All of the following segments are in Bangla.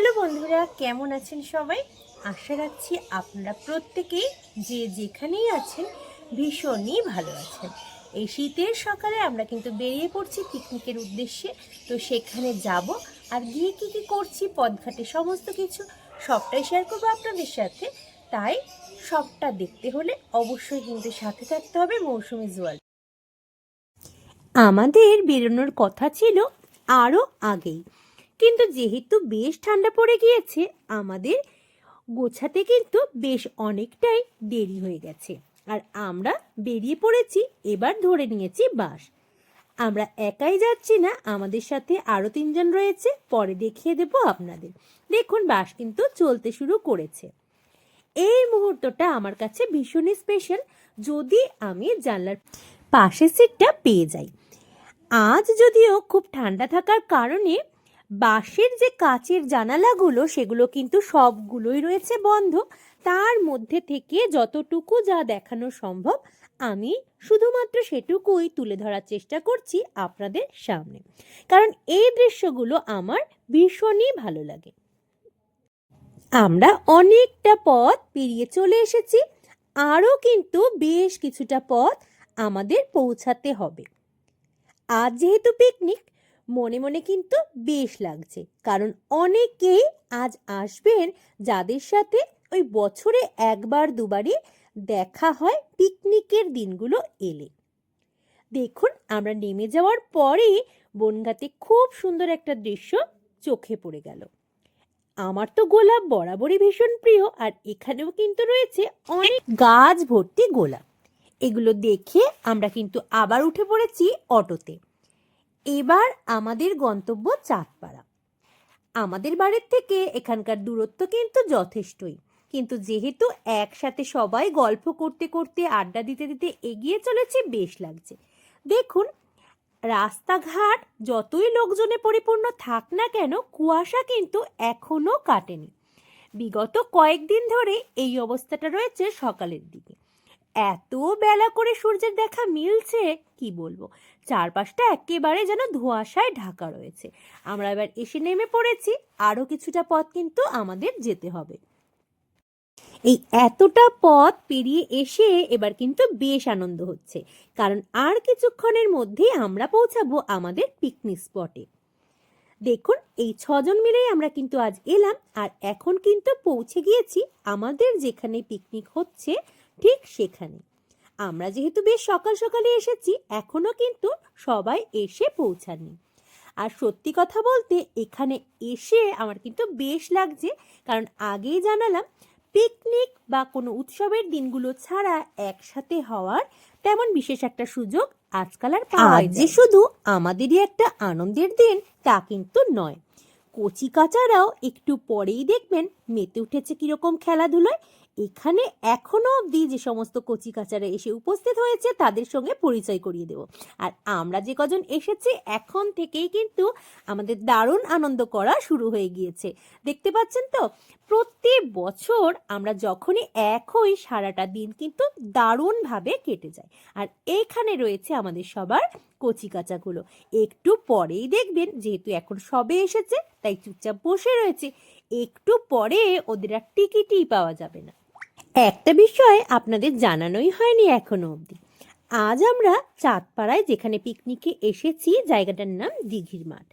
হ্যালো বন্ধুরা, কেমন আছেন সবাই? আশা রাখছি আপনারা প্রত্যেকেই যে যেখানেই আছেন ভীষণই ভালো আছেন। এই শীতের সকালে আমরা কিন্তু বেরিয়ে পড়ছি পিকনিকের উদ্দেশ্যে, তো সেখানে যাব আর গিয়ে কী কী করছি পদঘাটে সমস্ত কিছু সবটাই শেয়ার করব আপনাদের সাথে। তাই সবটা দেখতে হলে অবশ্যই কিন্তু সাথে থাকতে হবে মৌসুমি জুয়াল। আমাদের বেরোনোর কথা ছিল আরও আগেই। কিন্তু যেহেতু বেশ ঠান্ডা পড়ে গিয়েছে, আমাদের গোছাতে কিন্তু বেশ অনেকটাই দেরি হয়ে গেছে। আর আমরা বেরিয়ে পড়েছি, এবার ধরে নিয়েছি বাস। আমরা একাই যাচ্ছি না, আমাদের সাথে আরও তিনজন রয়েছে, পরে দেখিয়ে দেব আপনাদের। দেখুন, বাস কিন্তু চলতে শুরু করেছে। এই মুহূর্তটা আমার কাছে ভীষণই স্পেশাল যদি আমি জানলার পাশের সিটটা পেয়ে যাই। আজ যদিও খুব ঠান্ডা থাকার কারণে বাঁশের যে কাচের জানালাগুলো, সেগুলো কিন্তু সবগুলোই রয়েছে বন্ধ। তার মধ্যে থেকে যতটুকু যা দেখানো সম্ভব, আমি শুধুমাত্র সেটুকুই তুলে ধরার চেষ্টা করছি আপনাদের সামনে। কারণ এই দৃশ্যগুলো আমার ভীষণই ভালো লাগে। আমরা অনেকটা পথ পেরিয়ে চলে এসেছি। আরও কিন্তু বেশ কিছুটা পথ আমাদের পৌঁছাতে হবে। আজ যেহেতু পিকনিক মনে মনে কিন্তু বেশ লাগছে। কারণ অনেকেই আজ আসবেন যাদের সাথে ওই বছরে একবার দুবারই দেখা হয় পিকনিকের দিনগুলো এলে। দেখুন, আমরা নেমে যাওয়ার পরেই বনগাতে খুব সুন্দর একটা দৃশ্য চোখে পড়ে গেল। আমার তো গোলাপ বরাবরই ভীষণ প্রিয় আর এখানেও কিন্তু রয়েছে অনেক গাছ ভর্তি গোলাপ। এগুলো দেখে আমরা কিন্তু আবার উঠে পড়েছি অটোতে। এবার আমাদের গন্তব্য চাঁদপাড়া। আমাদের বাড়ির থেকে এখানকার দূরত্ব কিন্তু যথেষ্টই। কিন্তু যেহেতু একসাথে সবাই গল্প করতে করতে আড্ডা দিতে দিতে এগিয়ে চলেছে, বেশ লাগছে। দেখুন, রাস্তাঘাট যতই লোকজনে পরিপূর্ণ থাক না কেন, কুয়াশা কিন্তু এখনও কাটেনি। বিগত কয়েকদিন ধরে এই অবস্থাটা রয়েছে সকালের দিকে। এত বেলা করে সূর্যের দেখা মিলছে, কি বলব? চারপাশটা একেবারে যেন ধোঁয়াশায় ঢাকা রয়েছে। আমরা এবার এসে নেমে পড়েছি। আরও কিছুটা পথ কিন্তু আমাদের যেতে হবে। এই এতটা পথ পেরিয়ে এসে এবার কিন্তু বেশ আনন্দ হচ্ছে। কারণ আর কিছুক্ষণের মধ্যেই আমরা পৌঁছাবো আমাদের পিকনিক স্পটে। দেখুন, এই ছজন মিলেই আমরা কিন্তু আজ এলাম। আর এখন কিন্তু পৌঁছে গিয়েছি আমাদের যেখানে পিকনিক হচ্ছে, ঠিক সেখানে আমরা যেহেতু বেশ সকাল সকালে এসেছি এখনও কিন্তু সবাই এসে পৌঁছাননি। আর সত্যি কথা বলতে এখানে এসে আমার কিন্তু বেশ লাগছে কারণ আগেই জানালাম পিকনিক বা কোনো উৎসবের দিনগুলো ছাড়া একসাথে হওয়ার তেমন বিশেষ একটা সুযোগ আজকাল আর পাওয়া যে শুধু আমাদেরই একটা আনন্দের দিন তা কিন্তু নয়। কচি কাচারাও একটু পরেই দেখবেন মেতে উঠেছে কীরকম খেলাধুলোয় এখানে এখনও অবধি যে সমস্ত কচি কাচারা এসে উপস্থিত হয়েছে, তাদের সঙ্গে পরিচয় করিয়ে দেব। আর আমরা যে কজন এসেছি, এখন থেকেই কিন্তু আমাদের দারুণ আনন্দ করা শুরু হয়ে গিয়েছে। দেখতে পাচ্ছেন তো? প্রতি বছর আমরা যখনই এক হই, সারাটা দিন কিন্তু দারুণভাবে কেটে যায়। আর এইখানে রয়েছে আমাদের সবার কচি কাচাগুলো। একটু পরেই দেখবেন, যেহেতু এখন সবে এসেছে, তাই চুপচাপ বসে রয়েছে। একটু পরে ওদের আর টিকিটই পাওয়া যাবে না। একটা বিষয় আপনাদের জানানোই হয়নি এখনও অবধি। আজ আমরা চাঁদপাড়ায় যেখানে পিকনিকে এসেছি, জায়গাটার নাম দিঘির মাঠ।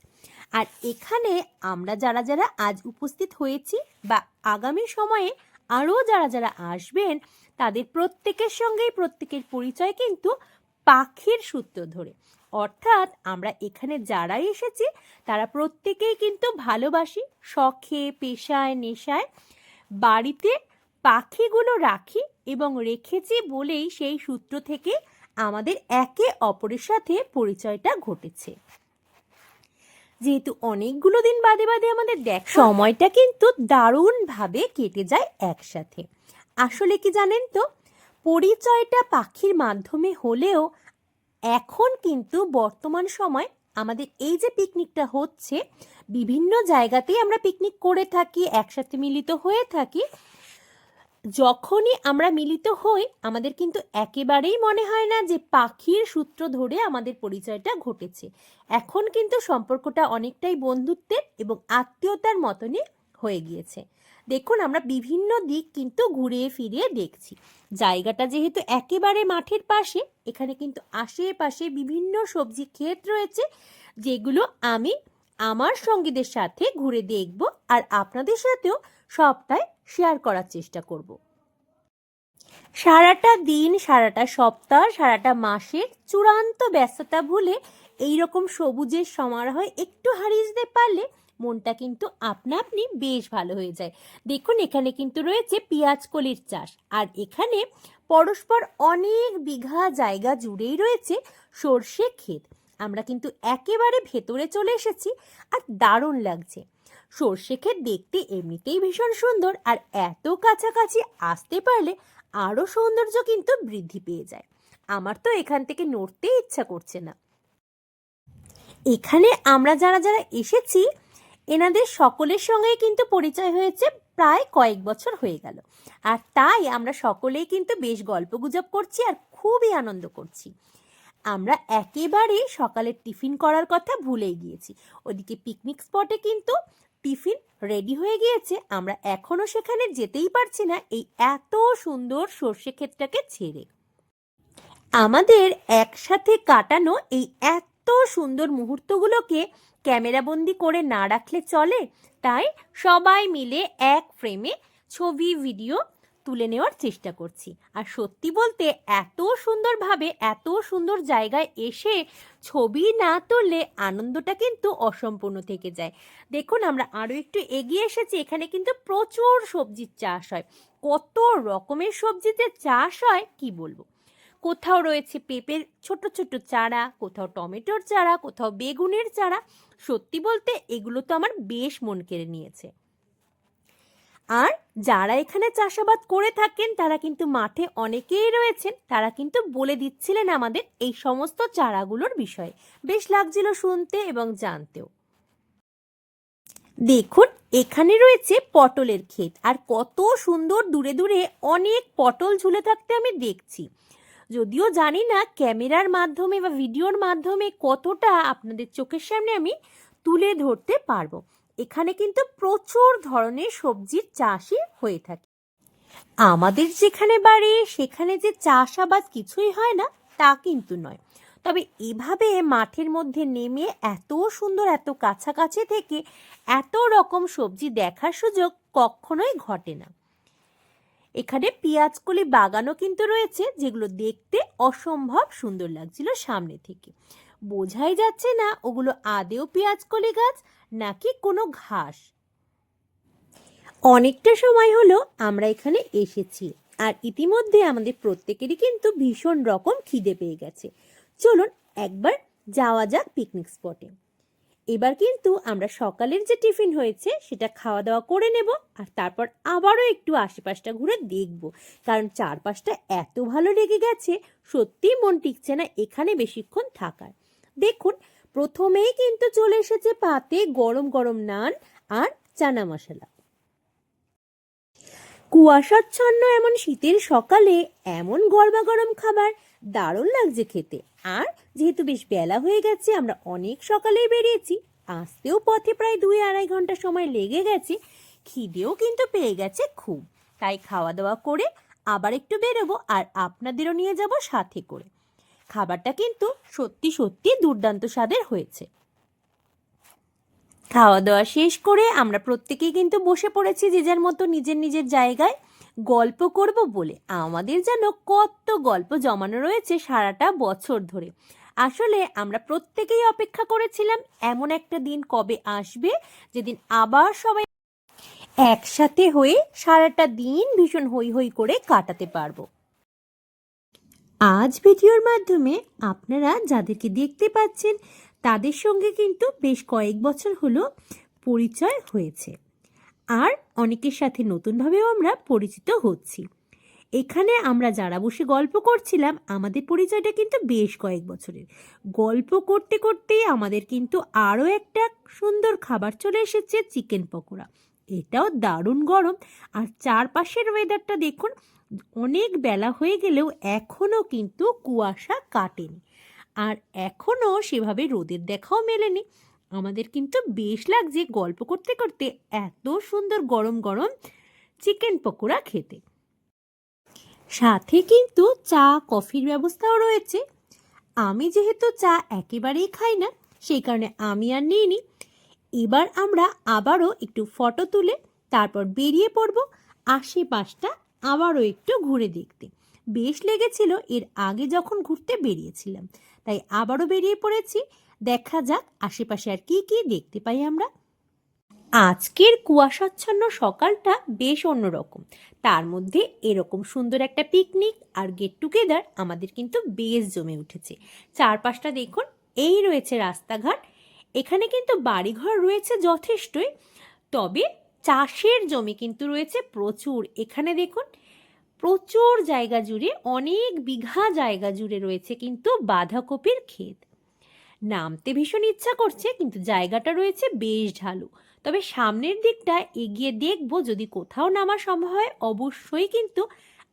আর এখানে আমরা যারা যারা আজ উপস্থিত হয়েছি বা আগামী সময়ে আরও যারা যারা আসবেন, তাদের প্রত্যেকের সঙ্গেই প্রত্যেকের পরিচয় কিন্তু পাখির সূত্র ধরে। অর্থাৎ আমরা এখানে যারাই এসেছি, তারা প্রত্যেকেই কিন্তু ভালোবাসি, শখে, পেশায়, নেশায়, বাড়িতে পাখিগুলো রাখি এবং রেখেছি বলেই সেই সূত্র থেকে আমাদের একে অপরের সাথে পরিচয়টা ঘটেছে। যেহেতু অনেকগুলো দিন বাদে বাদে আমাদের দেখ, সময়টা কিন্তু দারুণভাবে কেটে যায় একসাথে। আসলে কি জানেন তো? পরিচয়টা পাখির মাধ্যমে হলেও এখন কিন্তু বর্তমান সময় আমাদের এই যে পিকনিকটা হচ্ছে, বিভিন্ন জায়গাতেই আমরা পিকনিক করে থাকি, একসাথে মিলিত হয়ে থাকি যখনই আমরা মিলিত হই, আমাদের কিন্তু একেবারেই মনে হয় না যে পাখির সূত্র ধরে আমাদের পরিচয়টা ঘটেছে। এখন কিন্তু সম্পর্কটা অনেকটাই বন্ধুত্বের এবং আত্মীয়তার মতনই হয়ে গিয়েছে। দেখুন, আমরা বিভিন্ন দিক কিন্তু ঘুরিয়ে ফিরিয়ে দেখছি। জায়গাটা যেহেতু একেবারে মাঠের পাশে, এখানে কিন্তু আশেপাশে বিভিন্ন সবজি ক্ষেত রয়েছে, যেগুলো আমি আমার সঙ্গীদের সাথে ঘুরে দেখব। আর আপনাদের সাথেও সবটাই শেয়ার করার চেষ্টা করব। সারাটা দিন, সারাটা সপ্তাহ, সারাটা মাসের চূড়ান্ত ব্যস্ততা ভুলে এই রকম সবুজের সমারোহে একটু হারিয়ে যেতে পারলে মনটা কিন্তু আপনা আপনি বেশ ভালো হয়ে যায়। দেখুন, এখানে কিন্তু রয়েছে পেঁয়াজ কলির চাষ আর এখানে পরস্পর অনেক বিঘা জায়গা জুড়েই রয়েছে সর্ষে ক্ষেত। আমরা কিন্তু একেবারে ভেতরে চলে এসেছি আর দারুণ লাগছে। সর্ষে ক্ষেত দেখতে এমনিতেই ভীষণ সুন্দর আর এত কাছাকাছি আসতে পারলে আরও সৌন্দর্য কিন্তু বৃদ্ধি পেয়ে যায়। আমার তো এখান থেকে নড়তে ইচ্ছা করছে না। এখানে আমরা যারা যারা এসেছি, এনাদের সকলের সঙ্গেই কিন্তু পরিচয় হয়েছে প্রায় কয়েক বছর হয়ে গেল। আর তাই আমরা সকলেই কিন্তু বেশ গল্প গুজব করছি আর খুবই আনন্দ করছি। আমরা একেবারে সকালের টিফিন করার কথা ভুলেই গিয়েছি। ওদিকে পিকনিক স্পটে কিন্তু টিফিন রেডি হয়ে গিয়েছে, আমরা এখনও সেখানে যেতেই পারছি না এই এত সুন্দর সর্ষে ক্ষেতটাকে ছেড়ে। আমাদের একসাথে কাটানো এই এত সুন্দর মুহূর্তগুলোকে ক্যামেরাবন্দি করে না রাখলে চলে, তাই সবাই মিলে এক ফ্রেমে ছবি ভিডিও তুলে নেওয়ার চেষ্টা করছি। আর সত্যি বলতে এত সুন্দরভাবে, এত সুন্দর জায়গায় এসে ছবি না তুললে আনন্দটা কিন্তু অসম্পূর্ণ থেকে যায়। দেখুন, আমরা আরও একটু এগিয়ে এসেছি, এখানে কিন্তু প্রচুর সবজির চাষ হয়। কত রকমের সবজিতে চাষ হয়, কি বলব? কোথাও রয়েছে পেঁপের ছোট ছোট চারা, কোথাও টমেটোর চারা, কোথাও বেগুনের চারা। সত্যি বলতে এগুলো তো আমার বেশ মন কেড়ে নিয়েছে। আর যারা এখানে চাষাবাদ করে থাকেন, তারা কিন্তু মাঠে অনেকেই রয়েছেন, তারা কিন্তু বলে দিচ্ছিলেন আমাদের এই সমস্ত চারাগুলোর বিষয়ে। বেশ লাগছিল শুনতে এবং জানতেও। দেখুন, এখানে রয়েছে পটলের ক্ষেত, আর কত সুন্দর দূরে দূরে অনেক পটল ঝুলে থাকতে আমি দেখছি। যদিও জানি না ক্যামেরার মাধ্যমে বা ভিডিওর মাধ্যমে কতটা আপনাদের চোখের সামনে আমি তুলে ধরতে পারব। এখানে কিন্তু প্রচুর ধরনের সবজির চাষই হয়ে থাকে। আমাদের যেখানে বাড়ি, সেখানে যে চাষাবাদ কিছুই হয় না, তা কিন্তু নয়। তবে এভাবে মাঠের মধ্যে নেমে এত সুন্দর, এত কাছাকাছি থেকে এত রকম সবজি দেখার সুযোগ কখনোই ঘটে না। এখানে পেঁয়াজকলি বাগানও কিন্তু রয়েছে, যেগুলো দেখতে অসম্ভব সুন্দর লাগছিল সামনে থেকে। বোঝাই যাচ্ছে না, ওগুলো আদেও পেঁয়াজকলি গাছ নাকি কোনো ঘাস? অনেকটা সময় হলো আমরা এখানে এসেছি, আর ইতিমধ্যে আমাদের প্রত্যেকেরই কিন্তু ভীষণ রকম খিদে পেয়ে গেছে। চলুন একবার যাওয়া যাক পিকনিক স্পটে এবার কিন্তু আমরা সকালের যে টিফিন হয়েছে, সেটা খাওয়া দাওয়া করে নেব, আর তারপর আবারও একটু আশেপাশটা ঘুরে দেখব, কারণ চারপাশটা এত ভালো লেগে গেছে, সত্যিই মন টিকছে না এখানে বেশিক্ষণ থাকার। দেখুন প্রথমেই কিন্তু চলে এসেছে পাতে গরম গরম নান আর চানা মশলা। কুয়াশাচ্ছন্ন এমন শীতের সকালে এমন গরমা গরম খাবার দারুণ লাগছে খেতে। আর যেহেতু বেশ বেলা হয়ে গেছে, আমরা অনেক সকালেই বেরিয়েছি, আসতেও পথে প্রায় দুই আড়াই ঘণ্টা সময় লেগে গেছে, খিদেও কিন্তু পেয়ে গেছে খুব। তাই খাওয়া দাওয়া করে আবার একটু বেরোবো আর আপনাদেরও নিয়ে যাব সাথে করে। খাবারটা কিন্তু সত্যি সত্যি দুর্দান্ত স্বাদের হয়েছে। খাওয়া দাওয়া শেষ করে আমরা প্রত্যেকেই কিন্তু বসে পড়েছি যে যার মতো নিজের নিজের জায়গায় গল্প করব বলে। আমাদের যেন কত গল্প জমানো রয়েছে সারাটা বছর ধরে। আসলে আমরা প্রত্যেকেই অপেক্ষা করেছিলাম এমন একটা দিন কবে আসবে যেদিন আবার সবাই একসাথে হয়ে সারাটা দিন ভীষণ হই হই করে কাটাতে পারব। আজ ভিডিওর মাধ্যমে আপনারা যাদেরকে দেখতে পাচ্ছেন, তাদের সঙ্গে কিন্তু বেশ কয়েক বছর হলো পরিচয় হয়েছে। আর অনেকের সাথে নতুনভাবেও আমরা পরিচিত হচ্ছি। এখানে আমরা যারা বসে গল্প করছিলাম, আমাদের পরিচয়টা কিন্তু বেশ কয়েক বছরের। গল্প করতে করতেই আমাদের কিন্তু আরও একটা সুন্দর খাবার চলে এসেছে, চিকেন পকোড়া। এটাও দারুণ গরম। আর চারপাশের ওয়েদারটা দেখুন অনেক বেলা হয়ে গেলেও এখনও কিন্তু কুয়াশা কাটেনি। আর এখনও সেভাবে রোদের দেখাও মেলেনি। আমাদের কিন্তু বেশ লাগছে গল্প করতে করতে এত সুন্দর গরম গরম চিকেন পকোড়া খেতে। সাথে কিন্তু চা, কফির ব্যবস্থাও রয়েছে। আমি যেহেতু চা একেবারেই খাই না, সেই কারণে আমি আর নিইনি। এবার আমরা আবারও একটু ফটো তুলে তারপর বেরিয়ে পড়ব আশেপাশটা আবারও একটু ঘুরে দেখতে। বেশ লেগেছিল এর আগে যখন ঘুরতে বেরিয়েছিলাম। তাই আবারও বেরিয়ে পড়েছি। দেখা যাক আশেপাশে আর কি কি দেখতে পাই আমরা। আজকের কুয়াশাচ্ছন্ন সকালটা বেশ অন্যরকম। তার মধ্যে এরকম সুন্দর একটা পিকনিক আর গেট টুগেদার আমাদের কিন্তু বেশ জমে উঠেছে। চারপাশটা দেখুন, এই রয়েছে রাস্তাঘাট। এখানে কিন্তু বাড়িঘর রয়েছে যথেষ্টই। তবে চাষের জমি কিন্তু রয়েছে প্রচুর। এখানে দেখুন, প্রচুর জায়গা জুড়ে, অনেক বিঘা জায়গা জুড়ে রয়েছে কিন্তু বাঁধাকপির ক্ষেত। নামতে ভীষণ ইচ্ছা করছে, কিন্তু জায়গাটা রয়েছে বেশ ঢালু। তবে সামনের দিকটা এগিয়ে দেখব, যদি কোথাও নামা সম্ভব হয়, অবশ্যই কিন্তু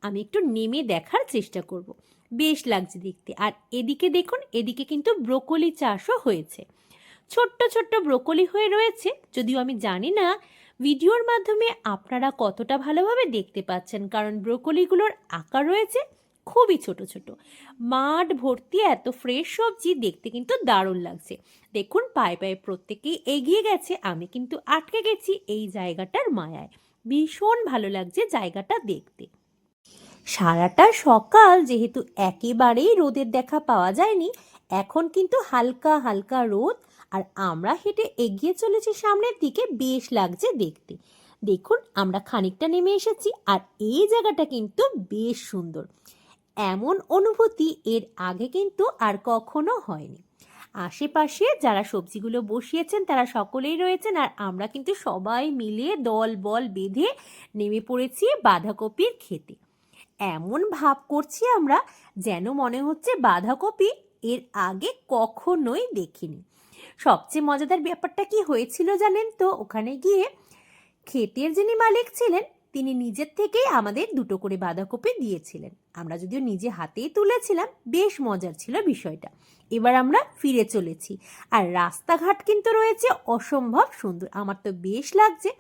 আমি একটু নেমে দেখার চেষ্টা করব। বেশ লাগছে দেখতে। আর এদিকে দেখুন, এদিকে কিন্তু ব্রোকলি চাষও হয়েছে। ছোট্ট ছোট্ট ব্রোকলি হয়ে রয়েছে, যদিও আমি জানি না ভিডিওর মাধ্যমে আপনারা কতটা ভালোভাবে দেখতে পাচ্ছেন? কারণ ব্রোকলিগুলোর আকার রয়েছে খুবই ছোট ছোট। মাঠ ভর্তি এত ফ্রেশ সবজি দেখতে কিন্তু দারুণ লাগছে। দেখুন, পায়ে পায়ে প্রত্যেকেই এগিয়ে গেছে, আমি কিন্তু আটকে গেছি এই জায়গাটার মায়ায়। ভীষণ ভালো লাগছে জায়গাটা দেখতে। সারাটা সকাল যেহেতু একেবারেই রোদের দেখা পাওয়া যায়নি, এখন কিন্তু হালকা হালকা রোদ আর আমরা হেঁটে এগিয়ে চলেছি সামনের দিকে, বেশ লাগছে দেখতে। দেখুন, আমরা খানিকটা নেমে এসেছি আর এই জায়গাটা কিন্তু বেশ সুন্দর। এমন অনুভূতি এর আগে কিন্তু আর কখনো হয়নি। আশেপাশে যারা সবজিগুলো বসিয়েছেন, তারা সকলেই রয়েছেন আর আমরা কিন্তু সবাই মিলে দল বল বেঁধে নেমে পড়েছি বাঁধাকপির খেতে এমন ভাব করছি আমরা যেন মনে হচ্ছে বাঁধাকপি এর আগে কখনোই দেখিনি। সবচেয়ে মজাদার ব্যাপারটা কি হয়েছিল জানেন তো? ওখানে গিয়ে ক্ষেতের যিনি মালিক ছিলেন, তিনি নিজের থেকেই আমাদের দুটো করে বাঁধাকপি দিয়েছিলেন। আমরা যদিও নিজে হাতেই তুলেছিলাম, বেশ মজার ছিল বিষয়টা। এবার আমরা ফিরে চলেছি। আর রাস্তাঘাট কিন্তু রয়েছে অসম্ভব সুন্দর, আমার তো বেশ লাগছে।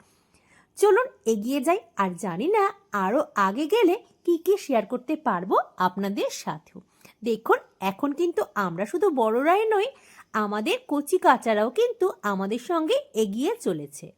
চলুন এগিয়ে যাই, আর জানি না আরও আগে গেলে কি কি শেয়ার করতে পারব আপনাদের সাথেও। দেখুন, এখন কিন্তু আমরা শুধু বড়রাই নই আমাদের কচি কাচারাও কিন্তু আমাদের সঙ্গে এগিয়ে চলেছে।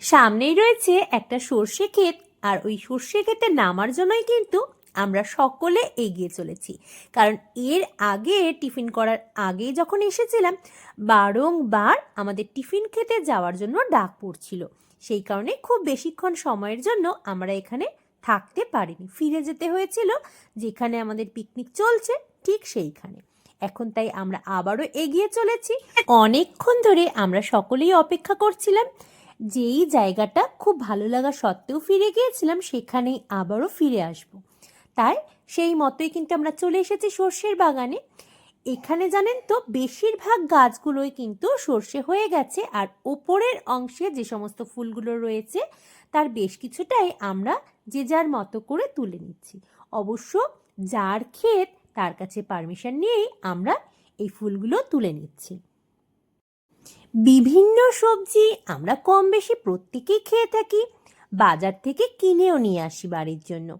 সামনেই রয়েছে একটা সর্ষে ক্ষেত, আর ওই সর্ষে ক্ষেতে নামার জন্যই কিন্তু আমরা সকলে এগিয়ে চলেছি। কারণ এর আগে টিফিন করার আগে যখন এসেছিলাম, বারংবার আমাদের টিফিন খেতে যাওয়ার জন্য ডাক পড়ছিল। সেই কারণে খুব বেশিক্ষণ সময়ের জন্য আমরা এখানে থাকতে পারিনি। ফিরে যেতে হয়েছিল, যেখানে আমাদের পিকনিক চলছে, ঠিক সেইখানে। এখন তাই আমরা আবারও এগিয়ে চলেছি। অনেকক্ষণ ধরে আমরা সকলেই অপেক্ষা করছিলাম, যেই জায়গাটা খুব ভালো লাগা সত্ত্বেও ফিরে গিয়েছিলাম সেখানেই আবারও ফিরে আসব। তাই সেই মতোই কিন্তু আমরা চলে এসেছি সর্ষের বাগানে। এখানে জানেন তো, বেশিরভাগ গাছগুলোই কিন্তু সর্ষে হয়ে গেছে আর ওপরের অংশে যে সমস্ত ফুলগুলো রয়েছে, তার বেশ কিছুটাই আমরা যে যার মতো করে তুলে নিচ্ছি। অবশ্য যার ক্ষেত তার কাছে পারমিশন নিয়েই আমরা এই ফুলগুলো তুলে নিচ্ছি। বিভিন্ন সবজি আমরা কম বেশি প্রত্যেকেই খেয়ে থাকি, বাজার থেকে কিনেও নিয়ে আসি বাড়ির জন্য।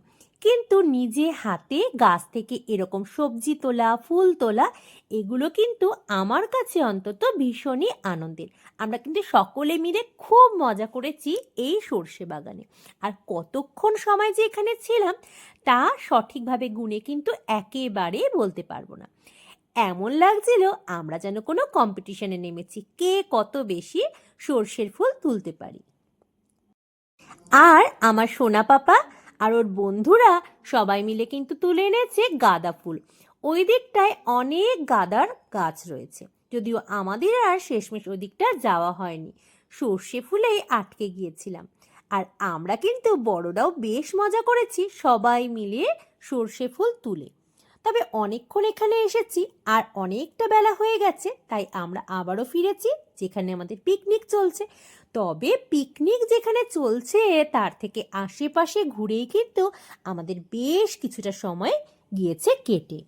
কিন্তু নিজে হাতে গাছ থেকে এরকম সবজি তোলা, ফুল তোলা, এগুলো কিন্তু আমার কাছে অন্তত ভীষণই আনন্দের। আমরা কিন্তু সকলে মিলে খুব মজা করেছি এই সর্ষে বাগানে। আর কতক্ষণ সময় যে এখানে ছিলাম, তা সঠিকভাবে গুণে কিন্তু একেবারে বলতে পারব না। এমন লাগছিল আমরা যেন কোনো কম্পিটিশনে নেমেছি, কে কত বেশি সর্ষের ফুল তুলতে পারি। আর আমার সোনা পাপা আর ওর বন্ধুরা সবাই মিলে কিন্তু তুলে এনেছে গাঁদা ফুল। ওই দিকটায় অনেক গাঁদার গাছ রয়েছে। যদিও আমাদের আর শেষমেশ ওই দিকটা যাওয়া হয়নি। সর্ষে ফুলেই আটকে গিয়েছিলাম। আর আমরা কিন্তু বড়রাও বেশ মজা করেছি সবাই মিলে সর্ষে ফুল তুলে। তবে অনেকক্ষণ এখানে এসেছি আর অনেকটা বেলা হয়ে গেছে, তাই আমরা আবারও ফিরেছি, যেখানে আমাদের পিকনিক চলছে। তবে পিকনিক যেখানে চলছে, তার থেকে আশেপাশে ঘুরেই কিন্তু আমাদের বেশ কিছুটা সময় গিয়েছে কেটে।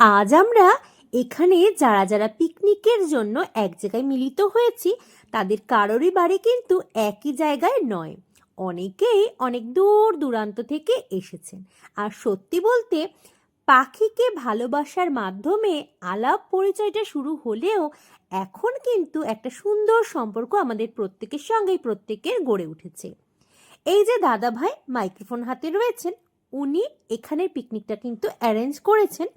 আজ আমরা এখানে যারা যারা পিকনিকের জন্য এক জায়গায় মিলিত হয়েছি, তাদের কারোরই বাড়ি কিন্তু একই জায়গায় নয়। অনেকেই অনেক দূর দূরান্ত থেকে এসেছেন। আর সত্যি বলতে, পাখিকে ভালোবাসার মাধ্যমে আলাপ পরিচয়টা শুরু হলেও এখন কিন্তু একটা সুন্দর সম্পর্ক আমাদের প্রত্যেকের সঙ্গেই প্রত্যেকের গড়ে উঠেছে। এই যে দাদা ভাই মাইক্রোফোন হাতে রয়েছেন, উনি এখানের পিকনিকটা কিন্তু অ্যারেঞ্জ করেছেন।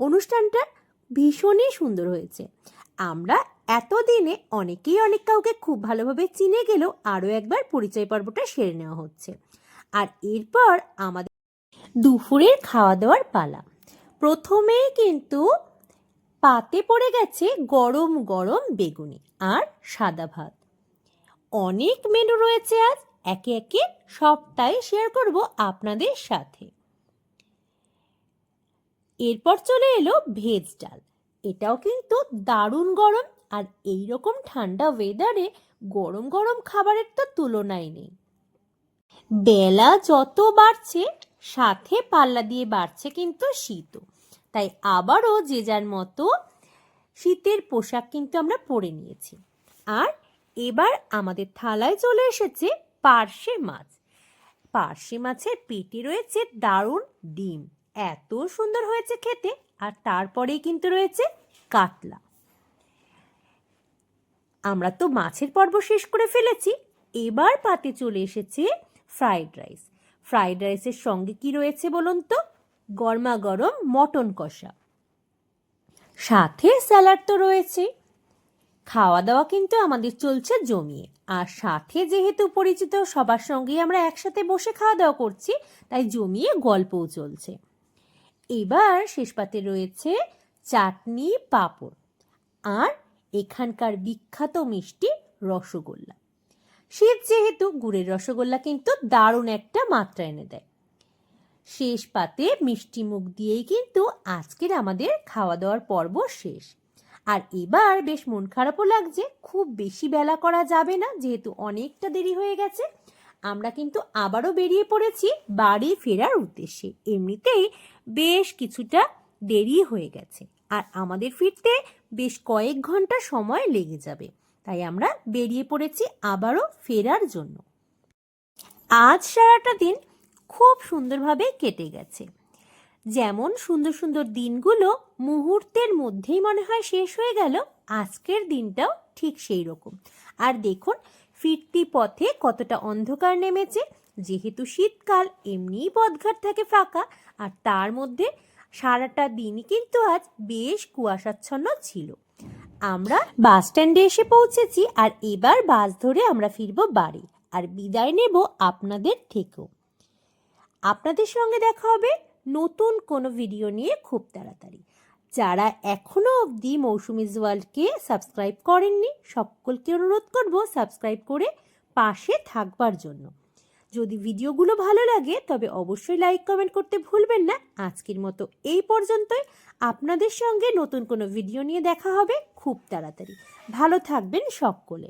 অনুষ্ঠানটা ভীষণই সুন্দর হয়েছে। আমরা এতদিনে অনেকেই অনেক কাউকে খুব ভালোভাবে চিনে গেলেও আরও একবার পরিচয় পর্বটা সেরে নেওয়া হচ্ছে। আর এরপর আমাদের দুপুরের খাওয়া দাওয়ার পালা। প্রথমেই কিন্তু পাতে পড়ে গেছে গরম গরম বেগুনি আর সাদা ভাত। অনেক মেনু রয়েছে আজ, একে একে সবটাই শেয়ার করব আপনাদের সাথে। এরপর চলে এলো ভেজ ডাল। এটাও কিন্তু দারুণ গরম আর এই রকম ঠান্ডা ওয়েদারে গরম গরম খাবারের তো তুলনাই নেই। বেলা যত বাড়ছে, সাথে পাল্লা দিয়ে বাড়ছে কিন্তু শীতও। তাই আবারও যে যার মতো শীতের পোশাক কিন্তু আমরা পরে নিয়েছি। আর এবার আমাদের থালায় চলে এসেছে পার্শে মাছ। পার্শে মাছের পেটে রয়েছে দারুণ ডিম। এত সুন্দর হয়েছে খেতে আর তারপরেই কিন্তু রয়েছে কাতলা। আমরা তো মাছের পর্ব শেষ করে ফেলেছি। এবার পাতে চলে এসেছে ফ্রাইড রাইস। ফ্রাইড রাইসের সঙ্গে কি রয়েছে বলুন তো? গরমা গরম মটন কষা। সাথে স্যালাড তো রয়েছে। খাওয়া দাওয়া কিন্তু আমাদের চলছে জমিয়ে। আর সাথে যেহেতু পরিচিত, সবার সঙ্গেই আমরা একসাথে বসে খাওয়া দাওয়া করছি, তাই জমিয়ে গল্পও চলছে। এবার শেষ পাতে রয়েছে চাটনি, পাঁপড় আর এখানকার বিখ্যাত মিষ্টি রসগোল্লা। শীত যেহেতু, গুড়ের রসগোল্লা কিন্তু দারুণ একটা মাত্রা এনে দেয়। শেষ পাতে মিষ্টি মুখ দিয়েই কিন্তু আজকের আমাদের খাওয়া দাওয়ার পর্ব শেষ। আর এবার বেশ মন খারাপও লাগছে, খুব বেশি বেলা করা যাবে না, যেহেতু অনেকটা দেরি হয়ে গেছে। আমরা কিন্তু আবারও বেরিয়ে পড়েছি বাড়ি ফেরার উদ্দেশ্যে। এমনিতেই বেশ কিছুটা দেরি হয়ে গেছে। আর আমাদের ফিরতে বেশ কয়েক ঘণ্টা সময় লেগে যাবে। তাই আমরা বেরিয়ে পড়েছি আবারও ফেরার জন্য। আজ সারাটা দিন খুব সুন্দরভাবে কেটে গেছে। যেমন সুন্দর সুন্দর দিনগুলো মুহূর্তের মধ্যেই মনে হয় শেষ হয়ে গেল, আজকের দিনটাও ঠিক সেই রকম। আর দেখুন, ফিরতি পথে কতটা অন্ধকার নেমেছে, যেহেতু শীতকাল এমনিই পথঘাট থাকে ফাঁকা, আর তার মধ্যে সারাটা দিনই কিন্তু আজ বেশ কুয়াশাচ্ছন্ন ছিল। আমরা বাস স্ট্যান্ডে এসে পৌঁছেছি, আর এবার বাস ধরে আমরা ফিরবো বাড়ি। আর বিদায় নেব আপনাদের থেকেও। আপনাদের সঙ্গে দেখা হবে নতুন কোনো ভিডিও নিয়ে খুব তাড়াতাড়ি। যারা এখনও অবধি মৌসুমিজ ওয়ার্ল্ডকে সাবস্ক্রাইব করেননি, সকলকে অনুরোধ করব সাবস্ক্রাইব করে পাশে থাকবার জন্য। যদি ভিডিওগুলো ভালো লাগে, তবে অবশ্যই লাইক, কমেন্ট করতে ভুলবেন না। আজকের মতো এই পর্যন্তই। আপনাদের সঙ্গে নতুন কোনো ভিডিও নিয়ে দেখা হবে খুব তাড়াতাড়ি। ভালো থাকবেন সকলে।